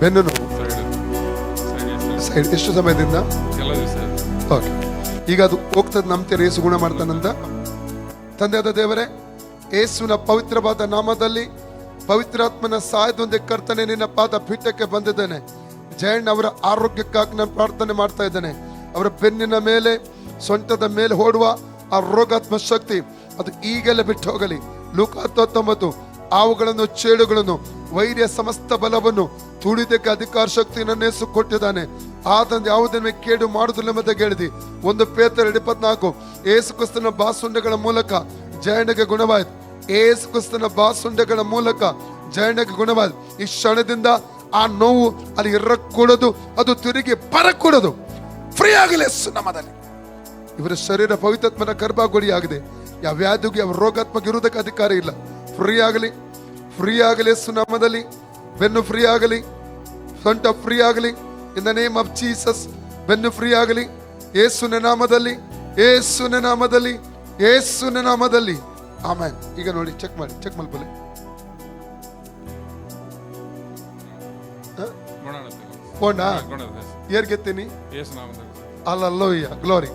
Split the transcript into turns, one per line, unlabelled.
ಬೆನ್ನು ನೋವು
ಸೈಡ್
ಎಷ್ಟು ಸಮಯದಿಂದ? ಓಕೆ ಈಗ ಅದು ಹೋಗ್ತದೆ ನಮ್ಮ ಏಸು ಗುಣ ಮಾಡ್ತಾನಂತ ತಂದೆಯಾದ ದೇವರೇ ಏಸುವಿನ ಪವಿತ್ರವಾದ ನಾಮದಲ್ಲಿ ಪವಿತ್ರಾತ್ಮನ ಸಹಾಯದೊಂದಿಗೆ ಕರ್ತನೆ ನಿನ್ನ ಪಾದ ಪೀಠಕ್ಕೆ ಬಂದಿದ್ದೇನೆ. ಜಯಣ್ಣ ಅವರ ಆರೋಗ್ಯಕ್ಕಾಗಿ ನಾನು ಪ್ರಾರ್ಥನೆ ಮಾಡ್ತಾ ಇದ್ದೇನೆ. ಅವರ ಬೆನ್ನಿನ ಮೇಲೆ ಸೊಂಟದ ಮೇಲೆ ಓಡುವ ಆ ರೋಗಾತ್ಮ ಶಕ್ತಿ ಅದು ಈಗಲೇ ಬಿಟ್ಟು ಹೋಗಲಿ. ಲೂಕ ಹತ್ತೊಂಬತ್ತು ಅವುಗಳನ್ನು ಚೇಳುಗಳನ್ನು, ವೈರ್ಯ ಸಮಸ್ತ ಬಲವನ್ನು ತುಳಿದಕ್ಕೆ ಅಧಿಕಾರ ಶಕ್ತಿ ನನ್ನೆಸು ಕೊಟ್ಟಿದ್ದಾನೆ. ಆತನ ಯಾವುದನ್ನೇ ಕೇಡು ಮಾಡುವುದಿಲ್ಲ ಮತ್ತೆ ಕೇಳಿದಿ. ಒಂದು ಪೇತರ ಇಪ್ಪತ್ನಾಲ್ಕು, ಏಸು ಕ್ರಿಸ್ತನ ಬಾಸುಂಡೆಗಳ ಮೂಲಕ ಜಯಣ್ಣಗೆ ಗುಣವಾಯಿತು. ಏಸು ಕ್ರಿಸ್ತನ ಬಾಸುಂಡೆಗಳ ಮೂಲಕ ಜಯಣ್ಣಗೆ ಗುಣವಾಯಿತು. ಈ ಕ್ಷಣದಿಂದ ಆ ನೋವು ಅಲ್ಲಿ ಇರಕೂಡದು, ಅದು ತಿರುಗಿ ಬರಕೂಡದು. ಫ್ರೀ ಆಗಲಿ ನಮ್ಮದಲ್ಲಿ. ಇವರ ಶರೀರ ಪವಿತ್ರಾತ್ಮನ ಗರ್ಭಗುಡಿಯಾಗಿದೆ. ಯಾವ ವ್ಯಾಧಿಗೂ ಯಾವ ರೋಗಾತ್ಮಕ ಇರುವುದಕ್ಕೆ ಅಧಿಕಾರ ಇಲ್ಲ. ಫ್ರೀ ಆಗಲಿ. ಫ್ರೀ ಆಗಲಿ ಸುನಾಮದಲ್ಲಿ ನಾಮದಲ್ಲಿ. ಬೆನ್ನು ಫ್ರೀ ಆಗಲಿ ಸೊಂಟ ಫ್ರೀ ಆಗಲಿ in the name of Jesus ಬೆನ್ನು ಫ್ರೀ ಆಗಲಿ ಯೇಸುನ ನಾಮದಲ್ಲಿ ಯೇಸುನ ನಾಮದಲ್ಲಿ ಯೇಸುನ ನಾಮದಲ್ಲಿ. ಆಮೇಲೆ ಈಗ ನೋಡಿ ಚೆಕ್ ಮಾಡಿ ಚೆಕ್ ಮಲ್ಪಲೆ.
ಗುಣ
ಹೋಂಡಾ
ಗುಣ
ಏರ್ ಗೆತ್ತೀನಿ
ಅಲ್ಲ ನಾಮದಲ್ಲಿ.
ಅಲ್ಲಲ್ಲೋಯ್ಯ ಗ್ಲೋರಿ